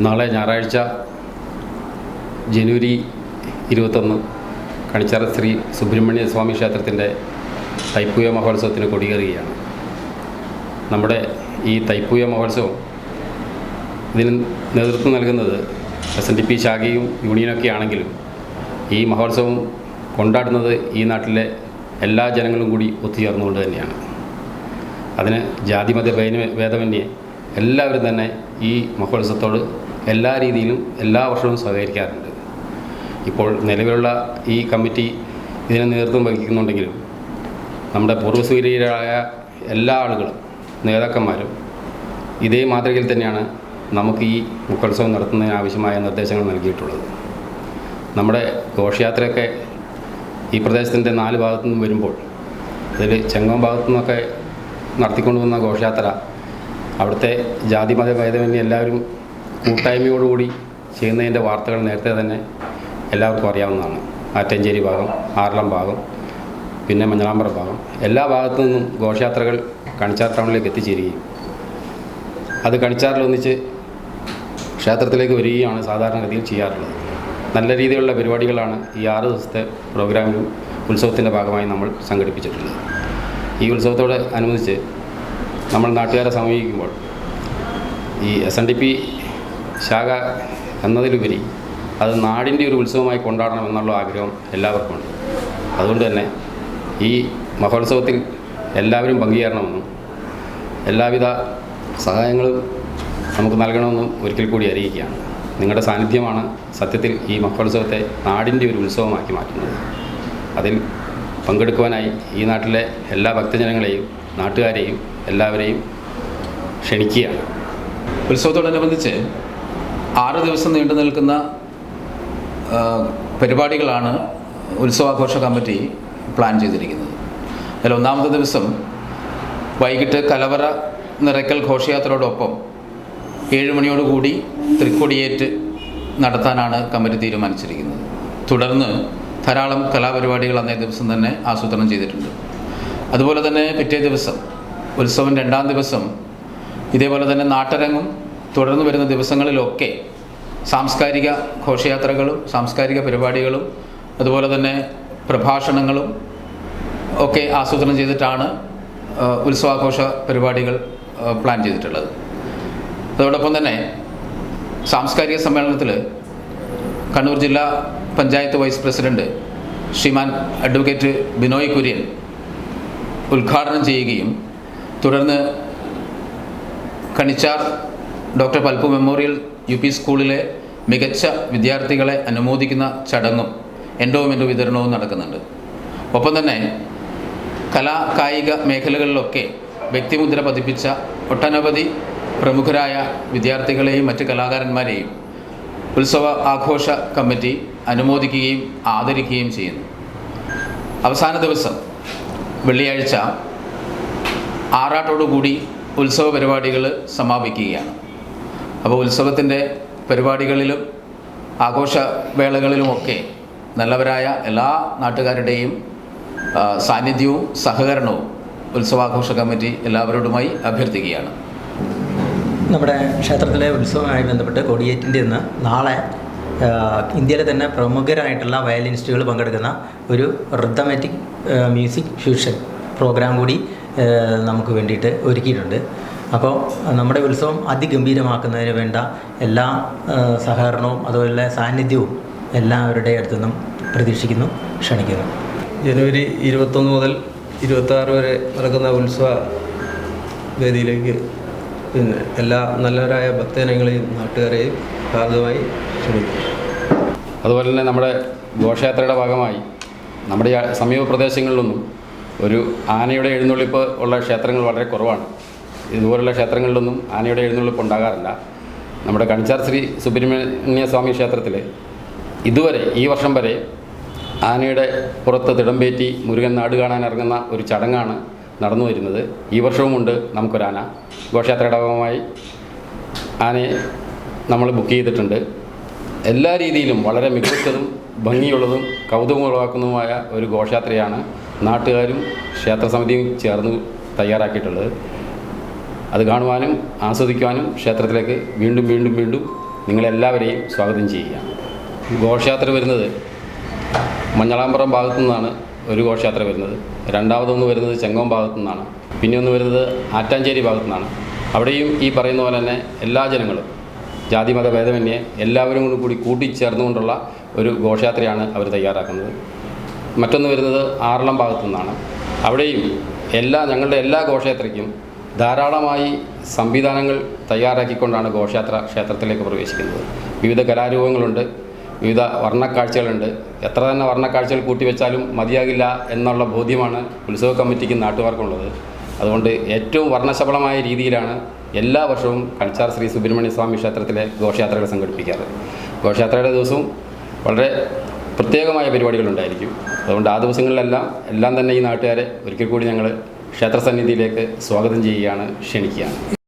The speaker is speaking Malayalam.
നാളെ ഞായറാഴ്ച ജനുവരി ഇരുപത്തൊന്ന് കണിച്ചാറ ശ്രീ സുബ്രഹ്മണ്യ സ്വാമി ക്ഷേത്രത്തിന്റെ തൈപ്പൂയ മഹോത്സവത്തിന് കൊടികേറുകയാണ് നമ്മുടെ ഈ തൈപ്പൂയ മഹോത്സവം ഇതിന് നേതൃത്വം നൽകുന്നത് എസ് എൻ ഡി പി ശാഖയും യൂണിയനൊക്കെ ആണെങ്കിലും ഈ മഹോത്സവം കൊണ്ടാടുന്നത് ഈ നാട്ടിലെ എല്ലാ ജനങ്ങളും കൂടി ഒത്തുചേർന്നുകൊണ്ട് തന്നെയാണ്. അതിന് ജാതിമത ഭേദ- ഭേദമന്യേ എല്ലാവരും തന്നെ ഈ മഹോത്സവത്തോട് എല്ലാ രീതിയിലും എല്ലാ വർഷവും സഹകരിക്കാറുണ്ട്. ഇപ്പോൾ നിലവിലുള്ള ഈ കമ്മിറ്റി ഇതിന് നേതൃത്വം വഹിക്കുന്നുണ്ടെങ്കിലും നമ്മുടെ പൂർവസൂര്യരായ എല്ലാ ആളുകളും നേതാക്കന്മാരും ഇതേ മാതൃകയിൽ തന്നെയാണ് നമുക്ക് ഈ മുക്കോത്സവം നടത്തുന്നതിന് ആവശ്യമായ നിർദ്ദേശങ്ങൾ നൽകിയിട്ടുള്ളത്. നമ്മുടെ ഘോഷയാത്രയൊക്കെ ഈ പ്രദേശത്തിന്റെ നാല് ഭാഗത്തു നിന്നും വരുമ്പോൾ അതിൽ ചെങ്ങോം ഭാഗത്തു നിന്നൊക്കെ നടത്തിക്കൊണ്ടുവന്ന ഘോഷയാത്ര അവിടുത്തെ ജാതി മത ഭേദമന്യേ എല്ലാവരും കൂട്ടായ്മയോടുകൂടി ചെയ്യുന്നതിന്റെ വാർത്തകൾ നേരത്തെ തന്നെ എല്ലാവർക്കും അറിയാവുന്നതാണ്. ആറ്റഞ്ചേരി ഭാഗം ആറളം ഭാഗം പിന്നെ മഞ്ഞളാമ്പറ ഭാഗം. എല്ലാ ഭാഗത്തു നിന്നും ഘോഷയാത്രകൾ കണിച്ചാർ ടൗണിലേക്ക് എത്തിച്ചേരുകയും അത് കണിച്ചാറിലൊന്നിച്ച് ക്ഷേത്രത്തിലേക്ക് വരികയാണ് സാധാരണഗതിയിൽ ചെയ്യാറുള്ളത്. നല്ല രീതിയിലുള്ള പരിപാടികളാണ് ഈ ആറ് ദിവസത്തെ പ്രോഗ്രാമിലും ഉത്സവത്തിന്റെ ഭാഗമായി നമ്മൾ സംഘടിപ്പിച്ചിട്ടുള്ളത്. ഈ ഉത്സവത്തോട് അനുബന്ധിച്ച് നമ്മൾ നാട്ടുകാരെ സമീപിക്കുമ്പോൾ ഈ എസ് എൻ ഡി പി ശാഖ എന്നതിലുപരി അത് നാടിന്റെ ഒരു ഉത്സവമായി കൊണ്ടാടണം എന്നുള്ള ആഗ്രഹം എല്ലാവർക്കും ഉണ്ട് അതുകൊണ്ട് തന്നെ ഈ മഹോത്സവത്തിൽ എല്ലാവരും പങ്കുചേരണമെന്നും എല്ലാവിധ സഹായങ്ങളും നമുക്ക് നൽകണമെന്നും ഒരിക്കൽ കൂടി അറിയിക്കുകയാണ്. നിങ്ങളുടെ സാന്നിധ്യമാണ് സത്യത്തിൽ ഈ മഹോത്സവത്തെ നാടിന്റെ ഒരു ഉത്സവമാക്കി മാറ്റുന്നത്. അതിൽ പങ്കെടുക്കുവാനായി ഈ നാട്ടിലെ എല്ലാ ഭക്തജനങ്ങളെയും നാട്ടുകാരെയും എല്ലാവരെയും ക്ഷണിക്കുകയാണ്. ഉത്സവത്തോടനുബന്ധിച്ച് ആറ് ദിവസം നീണ്ടു നിൽക്കുന്ന പരിപാടികളാണ് ഉത്സവാഘോഷ കമ്മിറ്റി പ്ലാൻ ചെയ്തിരിക്കുന്നത്. അതിൽ ഒന്നാമത്തെ ദിവസം വൈകിട്ട് കലവറ നിറയ്ക്കൽ ഘോഷയാത്രയോടൊപ്പം ഏഴ് മണിയോടുകൂടി തൃക്കൊടിയേറ്റ് നടത്താനാണ് കമ്മിറ്റി തീരുമാനിച്ചിരിക്കുന്നത്. തുടർന്ന് ധാരാളം കലാപരിപാടികൾ അന്നേ ദിവസം തന്നെ ആസൂത്രണം ചെയ്തിട്ടുണ്ട്. അതുപോലെ തന്നെ പിറ്റേ ദിവസം ഉത്സവം രണ്ടാം ദിവസം ഇതേപോലെ തന്നെ നാട്ടരങ്ങും തുടർന്ന് വരുന്ന ദിവസങ്ങളിലൊക്കെ സാംസ്കാരിക ഘോഷയാത്രകളും സാംസ്കാരിക പരിപാടികളും അതുപോലെ തന്നെ പ്രഭാഷണങ്ങളും ഒക്കെ ആസൂത്രണം ചെയ്തിട്ടാണ് ഉത്സവാഘോഷ പരിപാടികൾ പ്ലാൻ ചെയ്തിട്ടുള്ളത്. അതോടൊപ്പം തന്നെ സാംസ്കാരിക സമ്മേളനത്തിൽ കണ്ണൂർ ജില്ലാ panchayat vice president Shriman advocate Binoy Kurian ഉദ്ഘാടനം ചെയ്യുകയും തുടർന്ന് Kanichar doctor Palpu memorial U P സ്കൂളിലെ മികച്ച വിദ്യാർത്ഥികളെ അനുമോദിക്കുന്ന ചടങ്ങും എൻഡോമെന്റ് വിതരണവും നടക്കുന്നുണ്ട്. ഒപ്പം തന്നെ കലാ കായിക മേഖലകളിലൊക്കെ വ്യക്തിമുദ്ര പതിപ്പിച്ച ഒട്ടനവധി പ്രമുഖരായ വിദ്യാർത്ഥികളെയും മറ്റ് കലാകാരന്മാരെയും ഉത്സവ ആഘോഷ കമ്മിറ്റി അനുമോദിക്കുകയും ആദരിക്കുകയും ചെയ്യുന്നു. അവസാന ദിവസം വെള്ളിയാഴ്ച ആറാട്ടോടുകൂടി ഉത്സവ പരിപാടികൾ സമാപിക്കുകയാണ്. അപ്പോൾ ഉത്സവത്തിന്റെ പരിപാടികളിലും ആഘോഷവേളകളിലുമൊക്കെ നല്ലവരായ എല്ലാ നാട്ടുകാരുടെയും സാന്നിധ്യവും സഹകരണവും ഉത്സവാഘോഷ കമ്മിറ്റി എല്ലാവരോടുമായി അഭ്യർത്ഥിക്കുകയാണ്. നമ്മുടെ ക്ഷേത്രത്തിലെ ഉത്സവമായി ബന്ധപ്പെട്ട് കൊടിയേറ്റിന്റെ ഇന്ന് നാളെ ഇന്ത്യയിലെ തന്നെ പ്രമുഖരായിട്ടുള്ള വയലിനിസ്റ്റുകൾ പങ്കെടുക്കുന്ന ഒരു റിതമാറ്റിക് മ്യൂസിക് ഫ്യൂഷൻ പ്രോഗ്രാം കൂടി നമുക്ക് വേണ്ടിയിട്ട് ഒരുക്കിയിട്ടുണ്ട്. അപ്പോൾ നമ്മുടെ ഉത്സവം അതിഗംഭീരമാക്കുന്നതിന് വേണ്ട എല്ലാ സഹകരണവും അതുപോലെ സാന്നിധ്യവും എല്ലാവരുടെ അടുത്തു നിന്നും പ്രതീക്ഷിക്കുന്നു ക്ഷണിക്കുന്നു. ജനുവരി ഇരുപത്തൊന്ന് മുതൽ ഇരുപത്താറ് വരെ നടക്കുന്ന ഉത്സവ വേദിയിലേക്ക് പിന്നെ എല്ലാ നല്ലവരായ ഭക്തജനങ്ങളെയും നാട്ടുകാരെയും ഭാഗമായി ക്ഷണിക്കുന്നു. അതുപോലെ തന്നെ നമ്മുടെ ഘോഷയാത്രയുടെ ഭാഗമായി നമ്മുടെ സമീപ പ്രദേശങ്ങളിലൊന്നും ഒരു ആനയുടെ എഴുന്നള്ളിപ്പ് ഉള്ള ക്ഷേത്രങ്ങൾ വളരെ കുറവാണ്. ഇതുപോലുള്ള ക്ഷേത്രങ്ങളിലൊന്നും ആനയുടെ എഴുന്നള്ളിപ്പ് ഉണ്ടാകാറില്ല. നമ്മുടെ കണിച്ചാർ ശ്രീ സുബ്രഹ്മണ്യ സ്വാമി ക്ഷേത്രത്തിൽ ഇതുവരെ ഈ വർഷം വരെ ആനയുടെ പുറത്ത് തിടമ്പേറ്റി മുരുകൻ നാട് കാണാൻ ഇറങ്ങുന്ന ഒരു ചടങ്ങാണ് നടന്നു വരുന്നത്. ഈ വർഷവുമുണ്ട് നമുക്കൊരാന. ഘോഷയാത്രയുടെ ഭാഗമായി ആനയെ നമ്മൾ ബുക്ക് ചെയ്തിട്ടുണ്ട്. എല്ലാ രീതിയിലും വളരെ മികച്ചതും ഭംഗിയുള്ളതും കൗതുകമുളവാക്കുന്നതുമായ ഒരു ഘോഷയാത്രയാണ് നാട്ടുകാരും ക്ഷേത്ര സമിതിയും ചേർന്ന് തയ്യാറാക്കിയിട്ടുള്ളത്. അത് കാണുവാനും ആസ്വദിക്കുവാനും ക്ഷേത്രത്തിലേക്ക് വീണ്ടും വീണ്ടും വീണ്ടും നിങ്ങളെല്ലാവരെയും സ്വാഗതം ചെയ്യുകയാണ് ഘോഷയാത്ര വരുന്നത് മഞ്ഞളാമ്പുറം ഭാഗത്തു നിന്നാണ് ഒരു ഘോഷയാത്ര വരുന്നത്. രണ്ടാമതൊന്ന് വരുന്നത് ചെങ്ങോം ഭാഗത്തു നിന്നാണ്. പിന്നെ ഒന്ന് വരുന്നത് ആറ്റാഞ്ചേരി ഭാഗത്തു നിന്നാണ്. അവിടെയും ഈ പറയുന്ന പോലെ തന്നെ എല്ലാ ജനങ്ങളും ജാതി മത ഭേദമന്യേ എല്ലാവരും കൂടി കൂടി കൂട്ടിച്ചേർന്നുകൊണ്ടുള്ള ഒരു ഘോഷയാത്രയാണ് അവർ തയ്യാറാക്കുന്നത്. മറ്റൊന്ന് വരുന്നത് ആറളം ഭാഗത്തു നിന്നാണ്. അവിടെയും എല്ലാ ഞങ്ങളുടെ എല്ലാ ഘോഷയാത്രയ്ക്കും ധാരാളമായി സംവിധാനങ്ങൾ തയ്യാറാക്കിക്കൊണ്ടാണ് ഘോഷയാത്ര ക്ഷേത്രത്തിലേക്ക് പ്രവേശിക്കുന്നത്. വിവിധ കലാരൂപങ്ങളുണ്ട് വിവിധ വർണക്കാഴ്ചകളുണ്ട്. എത്ര തന്നെ വർണക്കാഴ്ചകൾ കൂട്ടിവെച്ചാലും മതിയാകില്ല എന്നുള്ള ബോധ്യമാണ് ഉത്സവ കമ്മിറ്റിക്കും നാട്ടുകാർക്കുള്ളത്. അതുകൊണ്ട് ഏറ്റവും വർണശബളമായ രീതിയിലാണ് എല്ലാ വർഷവും കണിച്ചാർ ശ്രീ സുബ്രഹ്മണ്യ സ്വാമി ക്ഷേത്രത്തിലെ ഘോഷയാത്രകൾ സംഘടിപ്പിക്കാറ്. ഘോഷയാത്രയുടെ ദിവസവും വളരെ പ്രത്യേകമായ പരിപാടികളുണ്ടായിരിക്കും. അതുകൊണ്ട് ആ ദിവസങ്ങളിലെല്ലാം എല്ലാം തന്നെ ഈ നാട്ടുകാരെ ഒരിക്കൽ കൂടി ഞങ്ങൾ ക്ഷേത്രസന്നിധിയിലേക്ക് സ്വാഗതം ചെയ്യുകയാണ് ക്ഷണിക്കുകയാണ്.